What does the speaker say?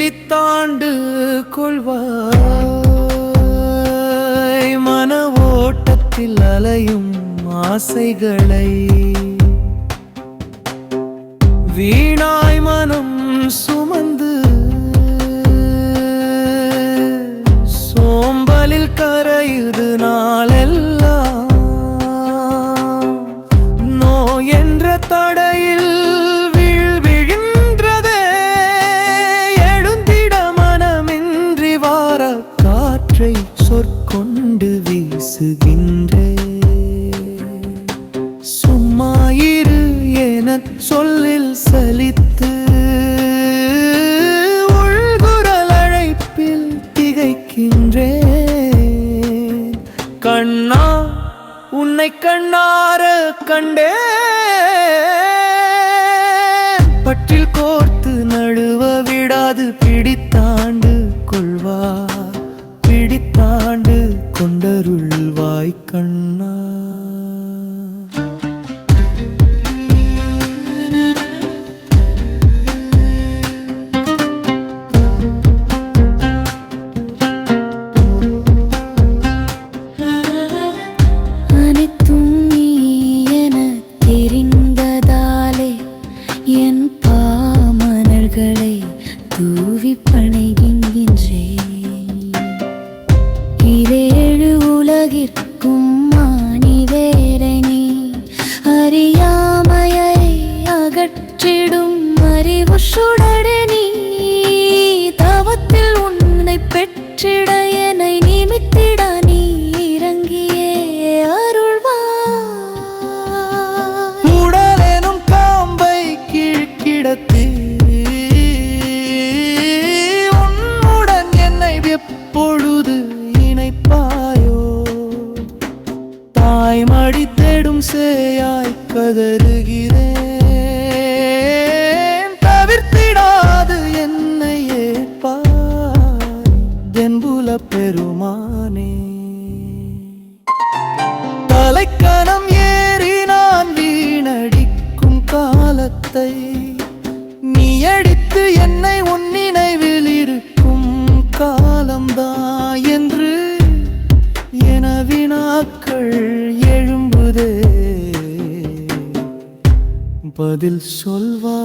பிடித்தாண்டு கொள்வாய். மன ஓட்டத்தில் அலையும் ஆசைகளை வீணாய் மனம் சுமந்து சோம்பலில் கரையுது சொற்கொண்டு சும்மாயிரு எனச் சொல்லில் சலித்து. உள்குரல் அழைப்பில் திகைக்கின்றேன் கண்ணா உன்னை கண்ணார கண்டே. பிடித்தாண்டு கொண்டருள் வாய்க்கண்ணா தெரிந்ததாலே என் பாமலர்களை தூவி பணி தாய்மடி மடித்தேடும் சேயாய் கதறுகிறேன். தவிர்த்திடாது என்னை ஏற்பாய். தென்புல பெருமானே தலைக்கணம் பதில் சொல்வா